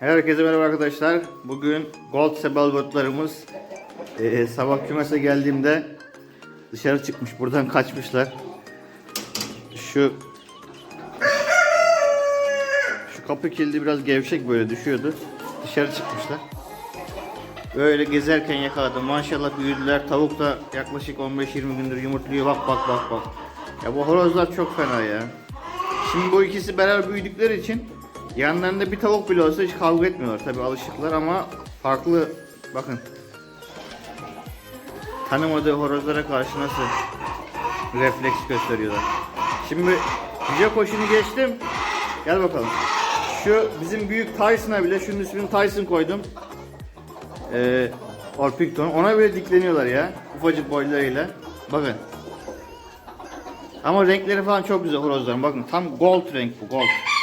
Herkese merhaba arkadaşlar. Bugün Gold Sebalgotlarımız eee, sabah kümese geldiğimde dışarı çıkmış. Buradan kaçmışlar. Şu şu kapı kilidi biraz gevşek böyle düşüyordu. Dışarı çıkmışlar. Böyle gezerken yakaladım. Maşallah büyüdüler. Tavuk da yaklaşık 15-20 gündür yumurtluyor. Bak bak bak bak. Ya bu horozlar çok fena ya. Şimdi bu ikisi beraber büyüdükleri için yanlarında bir tavuk bile olsa hiç kavga etmiyorlar. Tabi alışıklar ama farklı bakın. Tanımadığı horozlara karşı nasıl refleks gösteriyorlar. Şimdi Yüce koşunu geçtim. Gel bakalım. Şu bizim büyük Tyson'a bile şunun ismini Tyson koydum. Ee, Orpington. Ona bile dikleniyorlar ya. Ufacık boylarıyla. Bakın. Ama renkleri falan çok güzel horozların. Bakın tam gold renk bu gold.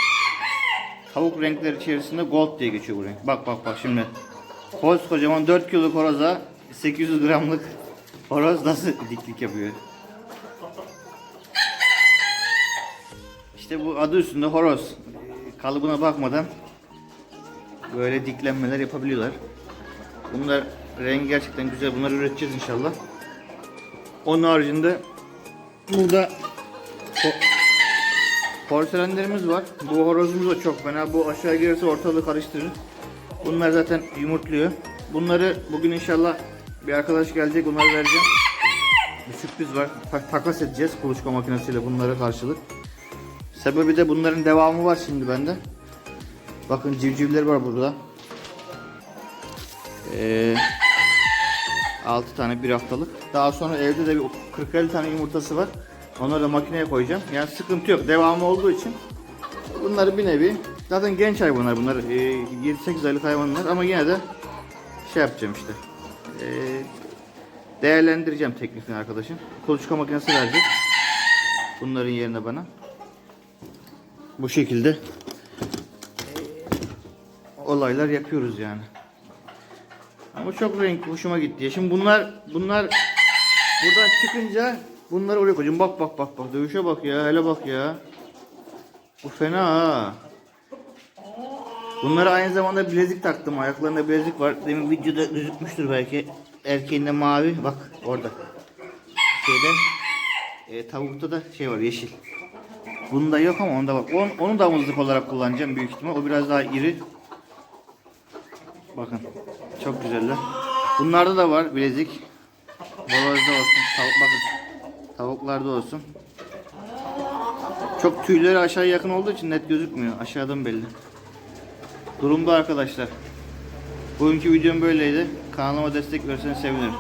Tavuk renkleri içerisinde gold diye geçiyor bu renk. Bak bak bak şimdi. Koskocaman 4 kiloluk horoza 800 gramlık horoz nasıl diklik yapıyor? İşte bu adı üstünde horoz. Kalıbına bakmadan böyle diklenmeler yapabiliyorlar. Bunlar rengi gerçekten güzel. Bunları üreteceğiz inşallah. Onun haricinde burada porselenlerimiz var. Bu horozumuz da çok fena. Bu aşağı gelirse ortalığı karıştırır. Bunlar zaten yumurtluyor. Bunları bugün inşallah bir arkadaş gelecek. Onları vereceğim. Bir sürpriz var. Ta- takas edeceğiz kuluçka makinesiyle bunlara karşılık. Sebebi de bunların devamı var şimdi bende. Bakın civcivler var burada. Ee, 6 tane bir haftalık. Daha sonra evde de bir 40-50 tane yumurtası var. Onları da makineye koyacağım. Yani sıkıntı yok. Devamı olduğu için bunları bir nevi zaten genç hayvanlar bunlar. Ee, 7-8 aylık hayvanlar ama yine de şey yapacağım işte. Ee, değerlendireceğim teklifini arkadaşım. Kuluçka makinesi verecek. Bunların yerine bana. Bu şekilde ee, olaylar yapıyoruz yani. Ama çok renk hoşuma gitti. Şimdi bunlar bunlar buradan çıkınca bunları oraya koyacağım. Bak bak bak bak dövüşe bak ya. Hele bak ya. Bu fena ha. Bunlara aynı zamanda bilezik taktım. Ayaklarında bilezik var. Demin videoda gözükmüştür belki. Erkeğinde mavi. Bak orada. Şeyde e, tavukta da şey var yeşil. Bunda yok ama onda bak. Onu, onu da mızlık olarak kullanacağım büyük ihtimal. O biraz daha iri. Bakın. Çok güzeller. Bunlarda da var bilezik. Bolozda olsun. Tavuk, bakın. Tavuklarda olsun. Çok tüyleri aşağı yakın olduğu için net gözükmüyor. Aşağıdan belli. Durumda arkadaşlar. Bugünkü videom böyleydi. Kanalıma destek verirseniz sevinirim.